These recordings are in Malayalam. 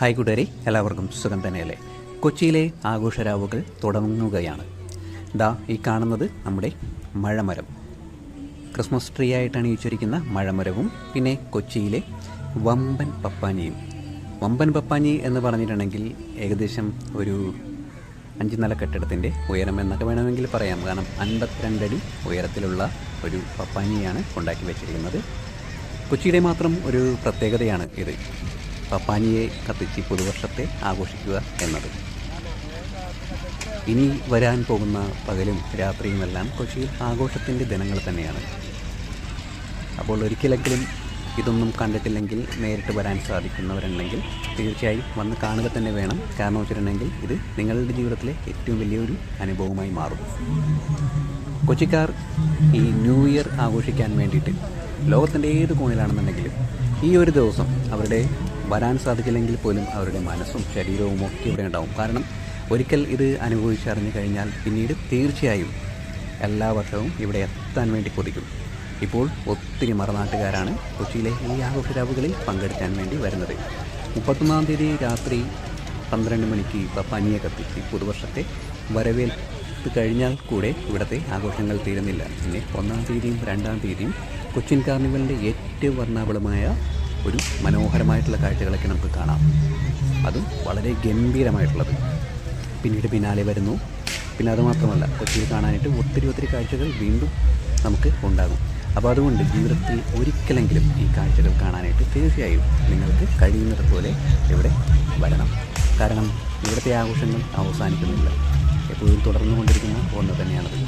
ഹായ് കൂട്ടുകാരി എല്ലാവർക്കും സുഖം തന്നെയല്ലേ? കൊച്ചിയിലെ ആഘോഷരാവുകൾ തുടങ്ങുകയാണ്. ദാ ഈ കാണുന്നത് നമ്മുടെ മഴമരം. ക്രിസ്മസ് ട്രീ ആയിട്ട് അണിയിച്ചിരിക്കുന്ന മഴമരവും പിന്നെ കൊച്ചിയിലെ വമ്പൻ പപ്പാനിയും. വമ്പൻ പപ്പാനി എന്ന് പറഞ്ഞിട്ടുണ്ടെങ്കിൽ ഏകദേശം ഒരു അഞ്ച് നില കെട്ടിടത്തിന്റെ ഉയരം എന്നൊക്കെ വേണമെങ്കിൽ പറയാം. കാരണം അൻപത്തിരണ്ടടി ഉയരത്തിലുള്ള ഒരു പപ്പാനിയാണ് ഉണ്ടാക്കി വെച്ചിരിക്കുന്നത്. കൊച്ചിയുടെ മാത്രം ഒരു പ്രത്യേകതയാണ് ഇത്. പപ്പാനിയെ കത്തിച്ച് പുതുവർഷത്തെ ആഘോഷിക്കുക എന്നത്. ഇനി വരാൻ പോകുന്ന പകലും രാത്രിയുമെല്ലാം കൊച്ചിയിൽ ആഘോഷത്തിന്റെ ദിനങ്ങൾ തന്നെയാണ്. അപ്പോൾ ഒരിക്കലെങ്കിലും ഇതൊന്നും കണ്ടിട്ടില്ലെങ്കിൽ നേരിട്ട് വരാൻ സാധിക്കുന്നവരുണ്ടെങ്കിൽ തീർച്ചയായും വന്ന് കാണുക തന്നെ വേണം. കാരണം വെച്ചിട്ടുണ്ടെങ്കിൽ ഇത് നിങ്ങളുടെ ജീവിതത്തിലെ ഏറ്റവും വലിയൊരു അനുഭവമായി മാറും. കൊച്ചിക്കാർ ഈ ന്യൂ ഇയർ ആഘോഷിക്കാൻ വേണ്ടിയിട്ട് ലോകത്തിന്റെ ഏത് കോണിലാണെന്നുണ്ടെങ്കിലും ഈ ഒരു ദിവസം അവരുടെ വരാൻ സാധിക്കില്ലെങ്കിൽ പോലും അവരുടെ മനസ്സും ശരീരവും ഒക്കെ ഇവിടെ ഉണ്ടാവും. കാരണം ഒരിക്കൽ ഇത് അനുഭവിച്ചറിഞ്ഞു കഴിഞ്ഞാൽ പിന്നീട് തീർച്ചയായും എല്ലാ വർഷവും ഇവിടെ എത്താൻ വേണ്ടി കൊതിക്കും. ഇപ്പോൾ ഒത്തിരി മറനാട്ടുകാരാണ് കൊച്ചിയിലെ ഈ ആഘോഷരാവുകളിൽ പങ്കെടുക്കാൻ വേണ്ടി വരുന്നത്. മുപ്പത്തൊന്നാം തീയതി രാത്രി പന്ത്രണ്ട് മണിക്ക് പനിയെ കത്തിച്ച് പുതുവർഷത്തെ വരവേൽപ്പ് കഴിഞ്ഞാൽ കൂടെ ഇവിടുത്തെ ആഘോഷങ്ങൾ തീരുന്നില്ല. പിന്നെ ഒന്നാം തീയതിയും രണ്ടാം തീയതിയും കൊച്ചിൻ കാർണിവലിന്റെ ഏറ്റവും വർണാഭളമായ ഒരു മനോഹരമായിട്ടുള്ള കാഴ്ചകളൊക്കെ നമുക്ക് കാണാം. അതും വളരെ ഗംഭീരമായിട്ടുള്ളത്. പിന്നീട് പിന്നാലെ വരുന്നു. പിന്നെ അതുമാത്രമല്ല കൊച്ചിയിൽ കാണാനായിട്ട് ഒത്തിരി ഒത്തിരി കാഴ്ചകൾ വീണ്ടും നമുക്ക് ഉണ്ടാകും. അപ്പോൾ അതുകൊണ്ട് ജീവിതത്തിൽ ഒരിക്കലെങ്കിലും ഈ കാഴ്ചകൾ കാണാനായിട്ട് തീർച്ചയായും നിങ്ങൾക്ക് കഴിയുന്നതുപോലെ ഇവിടെ വരണം. കാരണം ഇവിടുത്തെ ആഘോഷങ്ങൾ അവസാനിക്കുന്നില്ല. എപ്പോഴും തുടർന്നുകൊണ്ടിരിക്കുന്ന ഒന്ന് തന്നെയാണത്.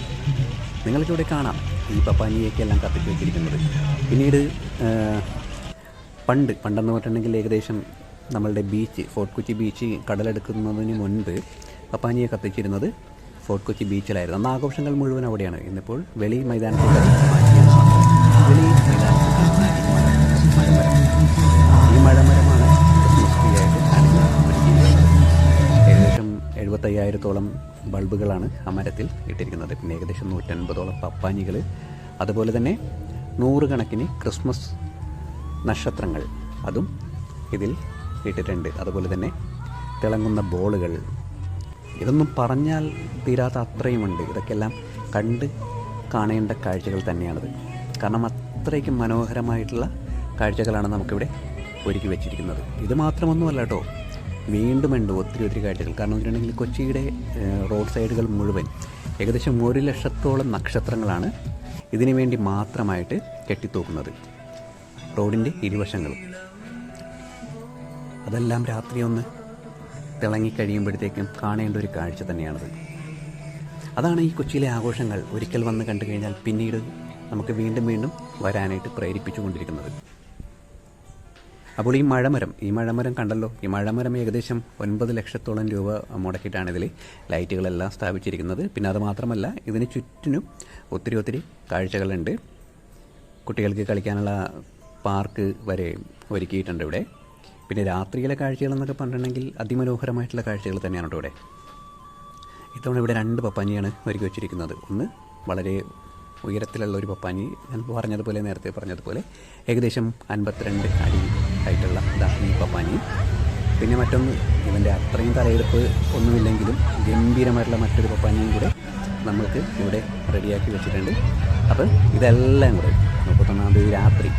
നിങ്ങൾക്കിവിടെ കാണാം ഈ പപ്പാനിയൊക്കെ എല്ലാം കത്തിച്ച് വെച്ചിരിക്കുന്നത്. പിന്നീട് പണ്ട് പണ്ടെന്ന് പറഞ്ഞിട്ടുണ്ടെങ്കിൽ ഏകദേശം നമ്മളുടെ ബീച്ച് ഫോർട്ട് കൊച്ചി ബീച്ച് കടലെടുക്കുന്നതിന് മുൻപ് പപ്പാനിയെ കത്തിച്ചിരുന്നത് ഫോർട്ട് കൊച്ചി ബീച്ചിലായിരുന്നു അന്ന് ആഘോഷങ്ങൾ മുഴുവൻ അവിടെയാണ്. ഇന്നിപ്പോൾ വെളി. വെളി മൈതാനത്തിൽ ആയിട്ട് ഏകദേശം എഴുപത്തയ്യായിരത്തോളം ബൾബുകളാണ് ആ മരത്തിൽ ഇട്ടിരിക്കുന്നത്. പിന്നെ ഏകദേശം നൂറ്റൻപതോളം പപ്പാനികൾ അതുപോലെ തന്നെ നൂറുകണക്കിന് ക്രിസ്മസ് നക്ഷത്രങ്ങൾ. അതും ഇതിൽ ഇട്ടിട്ടുണ്ട്. അതുപോലെ തന്നെ തിളങ്ങുന്ന ബോളുകൾ. ഇതൊന്നും പറഞ്ഞാൽ തീരാത്ത അത്രയുമുണ്ട്. ഇതൊക്കെല്ലാം കണ്ട് കാണേണ്ട കാഴ്ചകൾ തന്നെയാണത്. കാരണം അത്രയ്ക്കും മനോഹരമായിട്ടുള്ള കാഴ്ചകളാണ് നമുക്കിവിടെ ഒരുക്കി വെച്ചിരിക്കുന്നത്. ഇത് മാത്രമൊന്നുമല്ല കേട്ടോ. വീണ്ടും ഉണ്ട് ഒത്തിരി ഒത്തിരി കാഴ്ചകൾ. കാരണം വെച്ചിട്ടുണ്ടെങ്കിൽ കൊച്ചിയുടെ റോഡ് സൈഡുകൾ മുഴുവൻ ഏകദേശം ഒരു ലക്ഷത്തോളം നക്ഷത്രങ്ങളാണ് ഇതിനു വേണ്ടി മാത്രമായിട്ട് കെട്ടിത്തൂക്കുന്നത്. റോഡിന്റെ ഇരുവശങ്ങളും. അതെല്ലാം രാത്രി ഒന്ന് തിളങ്ങിക്കഴിയുമ്പോഴത്തേക്കും കാണേണ്ട ഒരു കാഴ്ച തന്നെയാണത്. അതാണ് ഈ കൊച്ചിയിലെ ആഘോഷങ്ങൾ ഒരിക്കൽ വന്ന് കണ്ടു കഴിഞ്ഞാൽ പിന്നീട് നമുക്ക് വീണ്ടും വീണ്ടും വരാനായിട്ട് പ്രേരിപ്പിച്ചുകൊണ്ടിരിക്കുന്നത് അപ്പോൾ ഈ മഴമരം ഈ മഴമരം കണ്ടല്ലോ? ഈ മഴമരം ഏകദേശം ഒൻപത് ലക്ഷത്തോളം രൂപ മുടക്കിയിട്ടാണ് ഇതിൽ ലൈറ്റുകളെല്ലാം സ്ഥാപിച്ചിരിക്കുന്നത്. പിന്നെ അത് മാത്രമല്ല ഇതിന് ചുറ്റിനും ഒത്തിരി ഒത്തിരി കാഴ്ചകളുണ്ട്. കുട്ടികൾക്ക് കളിക്കാനുള്ള പാർക്ക് വരെ ഒരുക്കിയിട്ടുണ്ട് ഇവിടെ. പിന്നെ രാത്രിയിലെ കാഴ്ചകളെന്നൊക്കെ പറഞ്ഞിട്ടുണ്ടെങ്കിൽ അതിമനോഹരമായിട്ടുള്ള കാഴ്ചകൾ തന്നെയാണ് കേട്ടോ ഇവിടെ. ഇത്തവണ ഇവിടെ രണ്ട് പപ്പാനിയാണ് ഒരുക്കി വെച്ചിരിക്കുന്നത്. ഒന്ന് വളരെ ഉയരത്തിലുള്ള ഒരു പപ്പാനി. ഞാൻ പറഞ്ഞതുപോലെ നേരത്തെ പറഞ്ഞതുപോലെ ഏകദേശം അൻപത്തിരണ്ട് അടി ആയിട്ടുള്ള ഈ പപ്പാനി. പിന്നെ മറ്റൊന്ന് ഇവന്റെ അത്രയും തലയെടുപ്പ് ഒന്നുമില്ലെങ്കിലും ഗംഭീരമായിട്ടുള്ള മറ്റൊരു പപ്പാനിയും കൂടെ നമ്മൾക്ക് ഇവിടെ റെഡിയാക്കി വെച്ചിട്ടുണ്ട്. അപ്പോൾ ഇതെല്ലാം കൂടെ മുപ്പത്തൊന്നാം തീയതി രാത്രി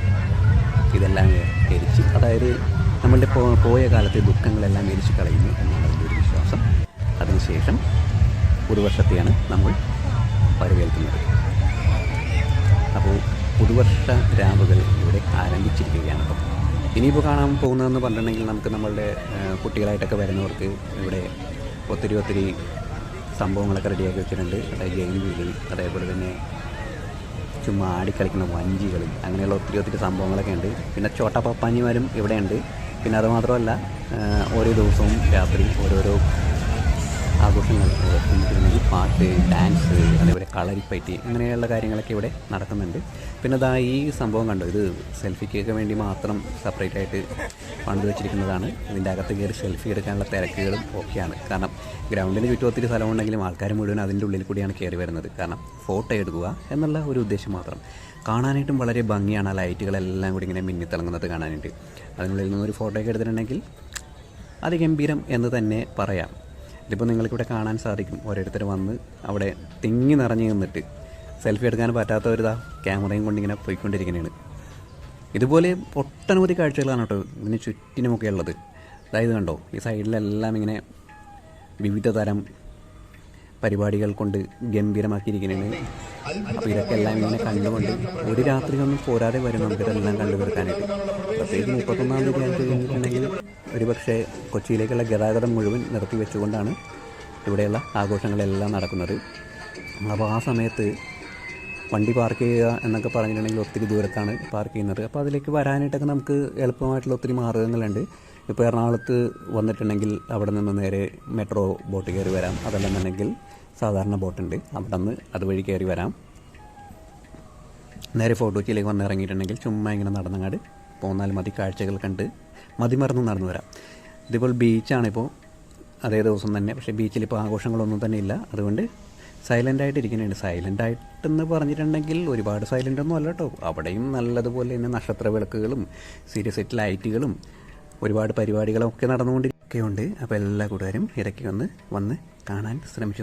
ഇതെല്ലാം എരിച്ച് അതായത് നമ്മളുടെ പോയ കാലത്തെ ദുഃഖങ്ങളെല്ലാം എരിച്ച് കളയുന്നു എന്നാണ് അതിന്റെ ഒരു വിശ്വാസം. അതിനുശേഷം പുതുവർഷത്തെയാണ് നമ്മൾ വരവേൽക്കുന്നത്. അപ്പോൾ പുതുവർഷ രാവുകൾ ഇവിടെ ആരംഭിച്ചിരിക്കുകയാണ് അപ്പം ഇനിയിപ്പോൾ കാണാൻ പോകുന്നതെന്ന് പറഞ്ഞിട്ടുണ്ടെങ്കിൽ നമുക്ക് നമ്മളുടെ കുട്ടികളായിട്ടൊക്കെ വരുന്നവർക്ക് ഇവിടെ ഒത്തിരി ഒത്തിരി സംഭവങ്ങളൊക്കെ റെഡിയാക്കി വെച്ചിട്ടുണ്ട്. അതായത് ഗെയിം വീലി അതേപോലെ തന്നെ ചുമ്മാ ആടിക്കളിക്കുന്ന വഞ്ചികൾ അങ്ങനെയുള്ള ഒത്തിരി ഒത്തിരി സംഭവങ്ങളൊക്കെ ഉണ്ട്. പിന്നെ ചോട്ട പപ്പാഞ്ഞിമാരും ഇവിടെയുണ്ട്. പിന്നെ അതുമാത്രമല്ല ഓരോ ദിവസവും രാത്രി ഓരോരോ ആഘോഷങ്ങൾ പിന്നിട്ടുണ്ടെങ്കിൽ പാട്ട് ഡാൻസ് അതേപോലെ കളരിപ്പയറ്റ് അങ്ങനെയുള്ള കാര്യങ്ങളൊക്കെ ഇവിടെ നടക്കുന്നുണ്ട്. പിന്നെ അതാ ഈ സംഭവം കണ്ടോ? ഇത് സെൽഫിക്കൊക്കെ വേണ്ടി മാത്രം സെപ്പറേറ്റ് ആയിട്ട് പണിത് വെച്ചിരിക്കുന്നതാണ്. ഇതിന്റെ അകത്ത് കയറി സെൽഫി എടുക്കാനുള്ള തിരക്കുകളും ഒക്കെയാണ്. കാരണം ഗ്രൗണ്ടിന് ചുറ്റും ഒത്തിരി സ്ഥലമുണ്ടെങ്കിലും ആൾക്കാർ മുഴുവൻ അതിന്റെ ഉള്ളിൽ കൂടിയാണ് കയറി വരുന്നത്. കാരണം ഫോട്ടോ എടുക്കുക എന്നുള്ള ഒരു ഉദ്ദേശം മാത്രം. കാണാനായിട്ടും വളരെ ഭംഗിയാണ് ആ ലൈറ്റുകളെല്ലാം കൂടി ഇങ്ങനെ മിന്നിത്തിളങ്ങുന്നത് കാണാനായിട്ട്. അതിനുള്ളിൽ നിന്ന് ഒരു ഫോട്ടോയൊക്കെ എടുത്തിട്ടുണ്ടെങ്കിൽ അതിഗംഭീരം എന്ന് തന്നെ പറയാം. ഇതിപ്പോൾ നിങ്ങൾക്കിവിടെ കാണാൻ സാധിക്കും. ഓരോരുത്തർ വന്ന് അവിടെ തിങ്ങി നിറഞ്ഞു നിന്നിട്ട് സെൽഫി എടുക്കാൻ പറ്റാത്തവരിതാ ക്യാമറയും കൊണ്ടിങ്ങനെ പോയിക്കൊണ്ടിരിക്കുന്നതാണ് ഇതുപോലെ ഒട്ടനവധി കാഴ്ചകളാണ് കേട്ടോ ഇതിന് ചുറ്റിനുമൊക്കെ ഉള്ളത്. അതായത് കണ്ടോ ഈ സൈഡിലെല്ലാം ഇങ്ങനെ വിവിധ തരം പരിപാടികൾ കൊണ്ട് ഗംഭീരമാക്കിയിരിക്കുന്നതാണ് അപ്പോൾ ഇതൊക്കെ എല്ലാം ഇങ്ങനെ കണ്ടുകൊണ്ട് ഒരു രാത്രി ഒന്നും പോരാതെ വരും നമുക്കിതെല്ലാം കണ്ടു തീർക്കാനായിട്ട് പ്രത്യേകിച്ച് മുപ്പത്തൊന്നാം തീയതി ആയിട്ട് കഴിഞ്ഞിട്ടുണ്ടെങ്കിൽ ഒരു പക്ഷേ കൊച്ചിയിലേക്കുള്ള ഗതാഗതം മുഴുവൻ നിർത്തി വെച്ചുകൊണ്ടാണ് ഇവിടെയുള്ള ആഘോഷങ്ങളെല്ലാം നടക്കുന്നത്. അപ്പോൾ ആ സമയത്ത് വണ്ടി പാർക്ക് ചെയ്യുക എന്നൊക്കെ പറഞ്ഞിട്ടുണ്ടെങ്കിൽ ഒത്തിരി ദൂരത്താണ് പാർക്ക് ചെയ്യുന്നത്. അപ്പോൾ അതിലേക്ക് വരാനായിട്ടൊക്കെ നമുക്ക് എളുപ്പമായിട്ടുള്ള ഒത്തിരി മാർഗങ്ങളുണ്ട് ഇപ്പോൾ എറണാകുളത്ത് വന്നിട്ടുണ്ടെങ്കിൽ അവിടെ നിന്ന് നേരെ മെട്രോ ബോട്ട് കയറി വരാം. അതല്ലെന്നുണ്ടെങ്കിൽ സാധാരണ ബോട്ടുണ്ട്. അവിടെ നിന്ന് അതുവഴി കയറി വരാം. നേരെ ഫോർട്ട് വന്ന് ഇറങ്ങിയിട്ടുണ്ടെങ്കിൽ ചുമ്മാ ഇങ്ങനെ നടന്നങ്ങാട് പോന്നാൽ മതി. കാഴ്ചകൾ കണ്ട് മതിമറന്ന് നടന്നു വരാം. ഇതിപ്പോൾ ബീച്ചാണിപ്പോൾ അതേ ദിവസം തന്നെ. പക്ഷേ ബീച്ചിൽ ഇപ്പോൾ ആഘോഷങ്ങളൊന്നും തന്നെ ഇല്ല. അതുകൊണ്ട് സൈലന്റ് ആയിട്ട് ഇരിക്കുന്നുണ്ട്. സൈലന്റ് ആയിട്ടെന്ന് പറഞ്ഞിട്ടുണ്ടെങ്കിൽ ഒരുപാട് സൈലന്റ് ഒന്നും അല്ല കേട്ടോ. അവിടെയും നല്ലതുപോലെ തന്നെ നക്ഷത്ര വിളക്കുകളും സീരിയസ് സെറ്റ് ലൈറ്റുകളും ഒരുപാട് പരിപാടികളൊക്കെ നടന്നുകൊണ്ടിരിക്കുകയുണ്ട്. അപ്പോൾ എല്ലാ കൂട്ടുകാരും ഇടയ്ക്ക് വന്ന് വന്ന് കാണാൻ ശ്രമിച്ചു